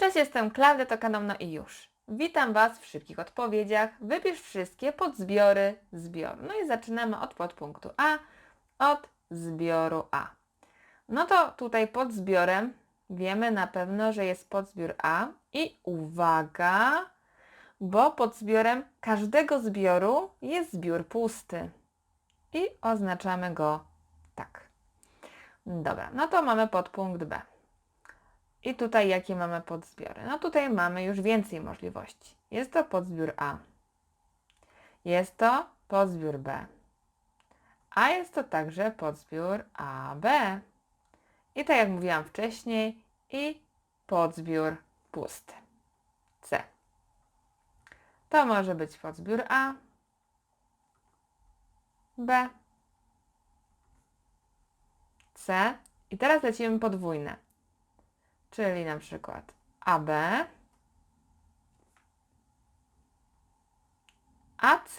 Cześć, jestem Klaudia, to kanał No i już. Witam Was w szybkich odpowiedziach. Wypisz wszystkie podzbiory zbioru. No i zaczynamy od podpunktu A, od zbioru A. No to tutaj pod zbiorem wiemy na pewno, że jest podzbiór A i uwaga, bo pod zbiorem każdego zbioru jest zbiór pusty. I oznaczamy go tak. Dobra, no to mamy podpunkt B. I tutaj jakie mamy podzbiory? No tutaj mamy już więcej możliwości. Jest to podzbiór A. Jest to podzbiór B. A jest to także podzbiór AB. I tak jak mówiłam wcześniej, i podzbiór pusty. C. To może być podzbiór A, B, C. I teraz lecimy podwójne czyli na przykład AB, AC.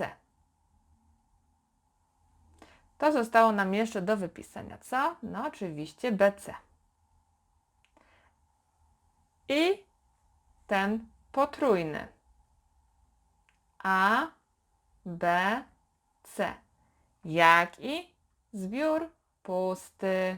To zostało nam jeszcze do wypisania. Co? No oczywiście BC. I ten potrójny. A, B, C. Jak i zbiór pusty.